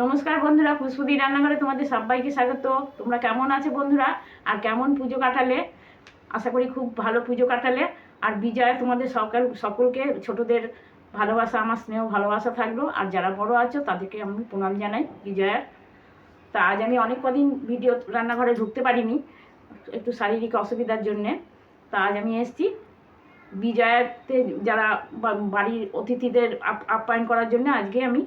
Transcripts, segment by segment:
নমস্কার বন্ধুরা পুষ্পদি রান্নাঘরে তোমাদের সবাইকে স্বাগত। তোমরা কেমন আছো বন্ধুরা? আর কেমন পুজো কাটালে? আশা করি খুব ভালো পুজো কাটালে। আর বিজয়, তোমাদের সকল, সকলকে, ছোটদের ভালোবাসা, আমার স্নেহ, ভালোবাসা থাকল। আর যারা বড় আছো, তাদেরকে আমি প্রণাম জানাই, বিজয়ের। তা আজ আমি অনেক কদিন ভিডিও রান্নাঘরে ঢুকতে পারিনি, একটু শারীরিক অসুবিধার জন্যে। তা আজ আমি এসছি বিজয়াতে, যারা বাড়ির অতিথিদের আপ- আপ্যায়ন করার জন্য, আজকে আমি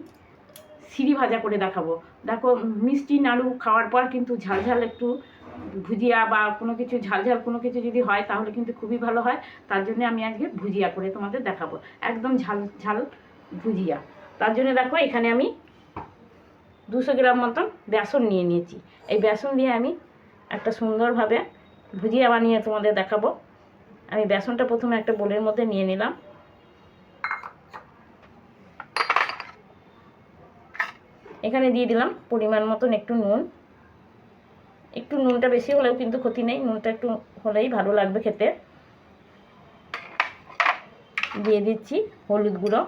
সিঁড়ি ভাজা করে দেখাবো। দেখো, মিষ্টি নাড়ু খাওয়ার পর কিন্তু ঝালঝাল একটু ভুজিয়া বা কোনো কিছু ঝালঝাল কোনো কিছু যদি হয় তাহলে কিন্তু খুবই ভালো হয়। তার জন্য আমি আজকে ভুজিয়া করে তোমাদের দেখাবো। একদম ঝাল ঝাল ভুজিয়া। তার জন্য দেখো, এখানে আমি দুশো গ্রাম মতন বেসন নিয়ে নিয়েছি। এই বেসন দিয়ে আমি একটা সুন্দরভাবে ভুজিয়া বানিয়ে তোমাদের দেখাবো। আমি বেসনটা প্রথমে একটা বোলের মধ্যে নিয়ে নিলাম। এখানে দিয়ে দিলাম পরিমাণ মতন একটু নুন। একটু নুনটা বেশি হলেও কিন্তু ক্ষতি নেই, নুনটা একটু হলেই ভালো লাগবে খেতে। দিয়ে দিচ্ছি হলুদ গুঁড়ো।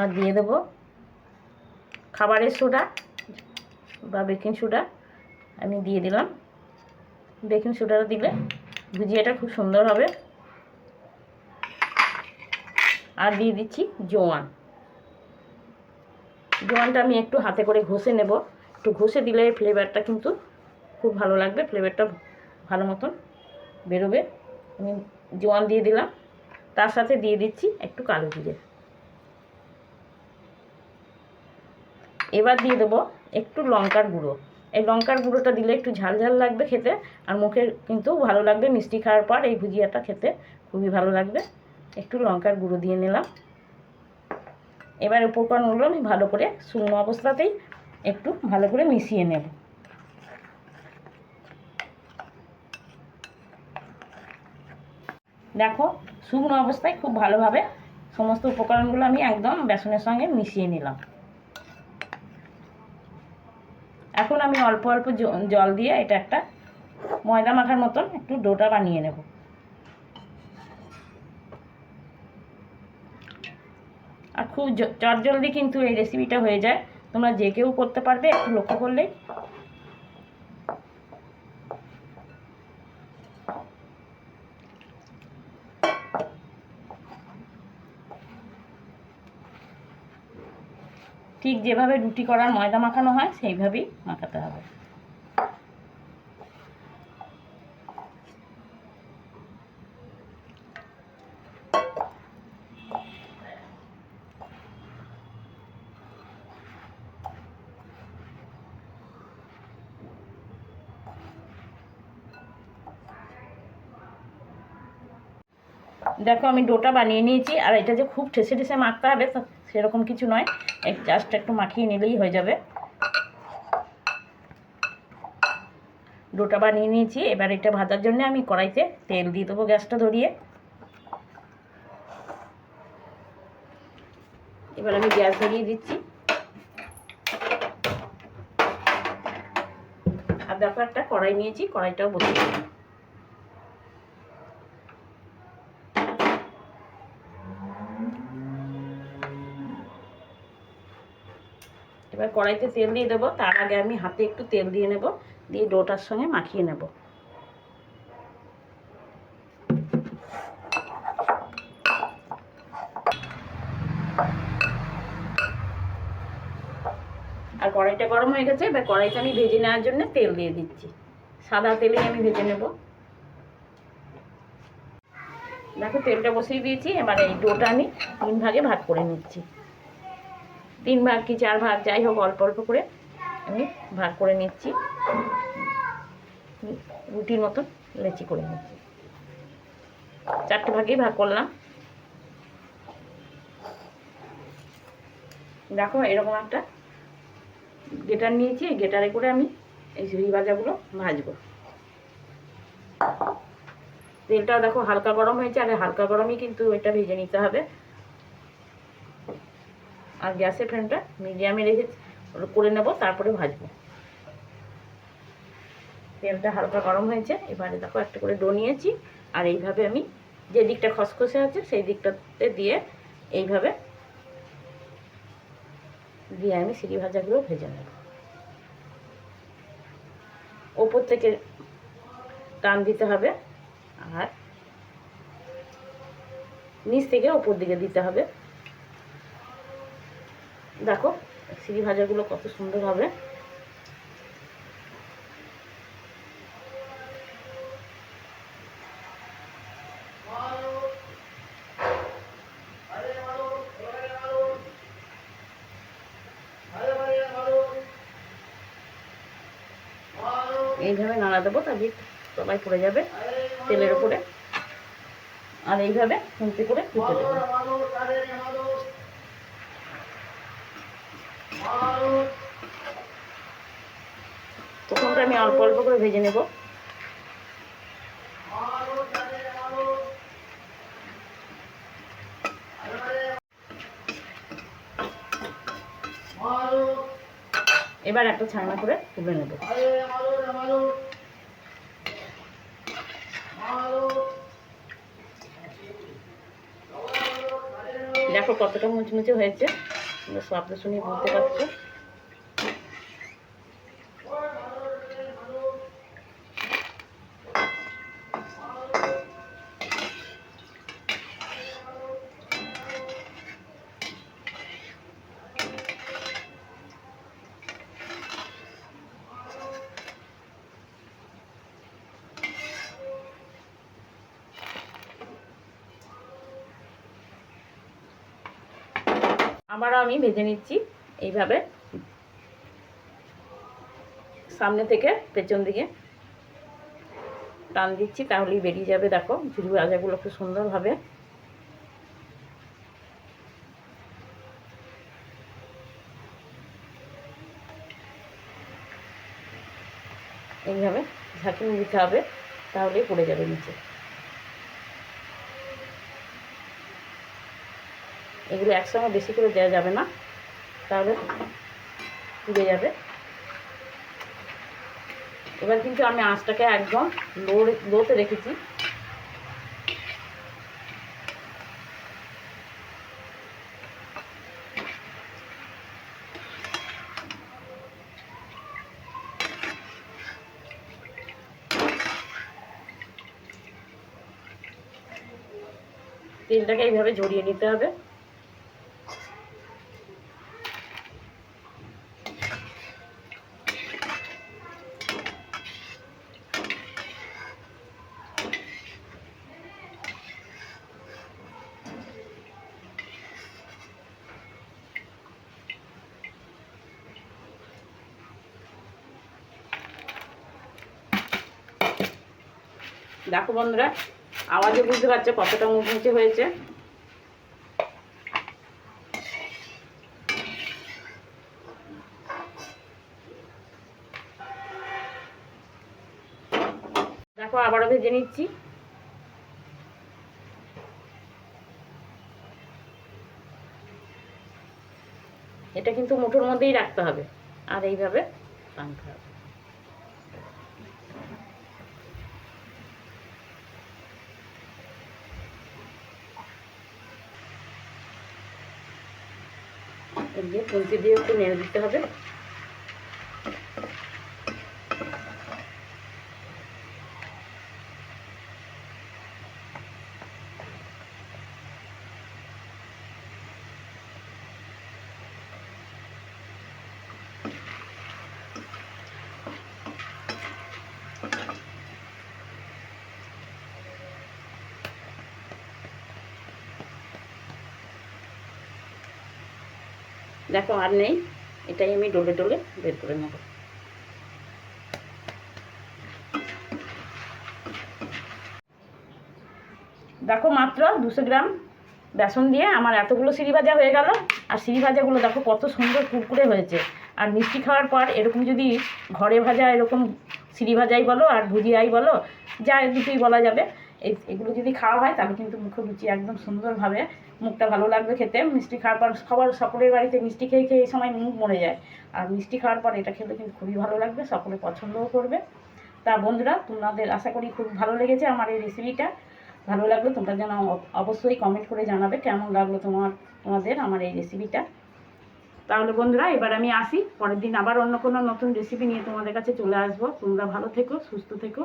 আর দিয়ে দেবো খাবারের সোডা বা বেকিং সোডা। আমি দিয়ে দিলাম। বেকিং সোডাটা দিলে ভুজিয়াটা খুব সুন্দর হবে। আর দিয়ে দিচ্ছি জোয়ান। জোয়ানটা আমি একটু হাতে করে ঘষে নেব। একটু ঘষে দিলে ফ্লেভারটা কিন্তু খুব ভালো লাগবে ফ্লেভারটা ভালো মতন বেরোবে। আমি জোয়ান দিয়ে দিলাম। তার সাথে দিয়ে দিচ্ছি একটু কালো জিরে। এবার দিয়ে দেবো একটু লঙ্কার গুঁড়ো। এই লঙ্কার গুঁড়োটা দিলে একটু ঝাল ঝাল লাগবে খেতে, আর মুখে কিন্তু ভালো লাগবে। মিষ্টি খাওয়ার পর এই ভুজিয়াটা খেতে খুবই ভালো লাগবে। একটু লঙ্কার গুঁড়ো দিয়ে নিলাম। এবার উপকরণগুলো আমি ভালো করে শুকনো অবস্থাতেই একটু ভালো করে মিশিয়ে নেব। দেখো, শুকনো অবস্থায় খুব ভালোভাবে সমস্ত উপকরণগুলো আমি একদম বেসনের সঙ্গে মিশিয়ে নিলাম। এখন আমি অল্প অল্প জল দিয়ে এটা একটা ময়দা মাখার মতন একটু ডোটা বানিয়ে নেব। আর খুব চটজলদি কিন্তু এই রেসিপিটা হয়ে যায়। তোমরা যে কেউ করতে পারবে, একটু লক্ষ্য করলেই ঠিক যেভাবে রুটি করার ময়দা মাখানো হয়, সেইভাবেই মাখাতে হবে। দেখো আমি ডোটা বানিয়ে নিয়েছি, আর এটা যে খুব ঠেসে ঠেসে মাখতে হবে সেরকম কিছু নয়। জাস্ট একটু মাখিয়ে নিলেই হয়ে যাবে। ডোটা বানিয়ে নিয়েছি, এবার এটা ভাজার জন্য আমি কড়াইতে তেল দিয়ে দেবো গ্যাসটা ধরিয়ে। এবার আমি গ্যাস ধরিয়ে দিচ্ছি। আর দেখো একটা কড়াই নিয়েছি, কড়াইটাও বসিয়ে এবার কড়াইতে তেল দিয়ে দেবো। তার আগে আমি হাতে একটু তেল দিয়ে নেব। দিয়ে ডোটার সঙ্গে মাখিয়ে নেব। আর কড়াইটা গরম হয়ে গেছে, এবার কড়াইতে আমি ভেজে নেওয়ার জন্য তেল দিয়ে দিচ্ছি। সাদা তেলেই আমি ভেজে নেব। দেখো তেলটা বসিয়ে দিয়েছি, এবার এই ডোটা আমি তিন ভাগে ভাগ করে নিচ্ছি। তিন ভাগ কি চার ভাগ যাই হোক, অল্প অল্প করে আমি ভাগ করে নিচ্ছি। রুটির মতন লেচি করে নিচ্ছি। চারটে ভাগেই ভাগ করলাম। দেখো, এরকম একটা গেটার নিয়েছি গেটারে করে আমি এই ঝুড়ি ভাজাগুলো ভাজবো। তেলটাও দেখো হালকা গরম হয়েছে, আর হালকা গরমই কিন্তু এটা ভেজে নিতে হবে। আর গ্যাসের ফ্লেমটা মিডিয়ামে রেখে করে নেব, তারপরে ভাজবো। তেলটা হালকা গরম হয়েছে, এবারে দেখো একটা করে ডো নিয়েছি, আর এইভাবে আমি যে দিকটা খসখসে আছে সেই দিকটাতে দিয়ে এইভাবে দিয়ে আমি সিঁড়ি ভাজাগুলো ভেজে নেব। ওপর থেকে টান দিতে হবে, আর নিচ থেকে ওপর দিকে দিতে হবে। দেখো, সিঁড়ি ভাজাগুলো কত সুন্দর হবে। এইভাবে নাড়া দেবো, তাহলে সবাই পড়ে যাবে তেলের উপরে। আর এইভাবে খুন্তি করে ফুটে দেবো। প্রথমটা আমি অল্প অল্প করে ভেজে নেব। এবার একটা ছানা করে তুলে নেব। দেখো কতটা মুচমুচে হয়েছে। তোমরা শব্দ শুনে বুঝতে পারছ? আবারও আমি ভেজে নিচ্ছি এইভাবে। সামনে থেকে পেছন দিকে টান দিচ্ছি, তাহলেই বেরিয়ে যাবে। দেখো, ঝুড়ি ভাজাগুলো খুব সুন্দরভাবে। এইভাবে ঝাঁকিয়ে দিতে হবে, তাহলেই পড়ে যাবে নিচে। এগুলো একসঙ্গে বেশি করে দেওয়া যাবে না। তাহলে পুড়ে যাবে। এবার কিন্তু আমি আঁচটাকে একদম লো লোতে রেখেছি। তেলটাকে এইভাবে ঝরিয়ে নিতে হবে। দেখো বন্ধুরা আওয়াজে বুঝতে পারছ কতটা মুচমুচে হয়েছে। দেখো, আবারও ভেজে নিচ্ছি। এটা কিন্তু মুঠোর মধ্যেই রাখতে হবে, আর এইভাবে টানতে হবে। দিয়ে খুন্তি দিয়ে একটু নেড়ে দিতে হবে। দেখো আর নেই। এটাই আমি ডলে ডলে বের করে নেব। দেখো মাত্র দুশো গ্রাম বেসন দিয়ে আমার এতগুলো সিঁড়ি ভাজা হয়ে গেল। আর সিঁড়ি ভাজাগুলো দেখো কত সুন্দর কুরকুরে হয়েছে। আর মিষ্টি খাওয়ার পর এরকম যদি ঘরে ভাজা এরকম সিঁড়ি ভাজাই বলো আর ভুজিয়াই বলো, যা দুটোই বলা যাবে। এই, এগুলো যদি খাওয়া হয়, তাহলে কিন্তু মুখে রুচি একদম সুন্দরভাবে, মুখটা ভালো লাগবে খেতে। মিষ্টি খাওয়ার পর সবার, সকলের বাড়িতে মিষ্টি খেয়ে খেয়ে এই সময় মুখ মরে যায়। আর মিষ্টি খাওয়ার পর এটা খেলে কিন্তু খুবই ভালো লাগবে, সকলে পছন্দও করবে। তা বন্ধুরা, তোমাদের আশা করি খুব ভালো লেগেছে আমার এই রেসিপিটা ভালো লাগল তোমরা যেন অবশ্যই কমেন্ট করে জানাবে কেমন লাগল তোমার, তোমাদের আমার এই রেসিপিটা তাহলে বন্ধুরা, এবার আমি আসি। পরের দিন আবার অন্য কোনো নতুন রেসিপি নিয়ে তোমাদের কাছে চলে আসব। তোমরা ভালো থেকো, সুস্থ থেকো।